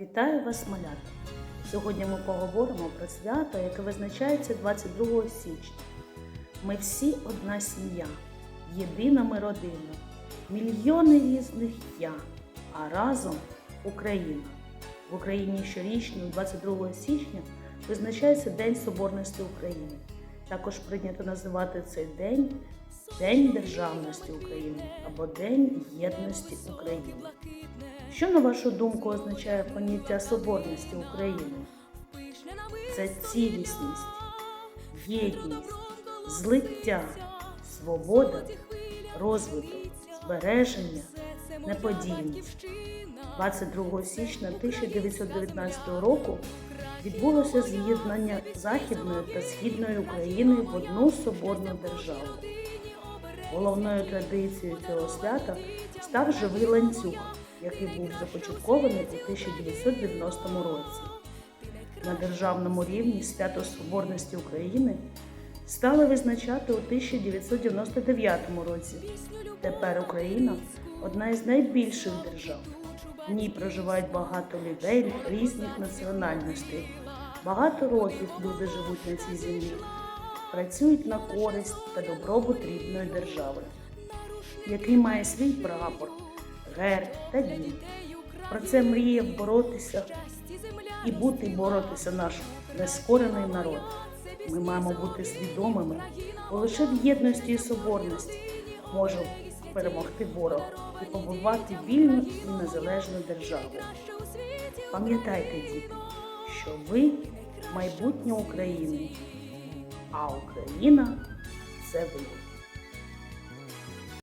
Вітаю вас, малята! Сьогодні ми поговоримо про свято, яке визначається 22 січня. Ми всі одна сім'я, єдина ми родина, мільйони різних я, а разом Україна. В Україні щорічно, 22 січня, визначається День Соборності України. Також прийнято називати цей день День Державності України або День Єдності України. Що, на вашу думку, означає поняття соборності України? Це цілісність, єдність, злиття, свобода, розвиток, збереження, неподільність. 22 січня 1919 року відбулося з'єднання Західної та Східної України в одну соборну державу. Головною традицією цього свята став живий ланцюг, який був започаткований у 1990 році. На державному рівні свято Соборності України стали визначати у 1999 році. Тепер Україна одна із найбільших держав. В ній проживають багато людей різних національностей. Багато років люди живуть на цій землі, працюють на користь та добробут рідної держави, який має свій прапор, герб та дім. Про це мріє боротися і бути боротися наш нескорений народ. Ми маємо бути свідомими, бо лише в єдності і соборності можемо перемогти ворога і побудувати вільну і незалежну державу. Пам'ятайте, діти, що ви майбутнє України, а Україна це ви.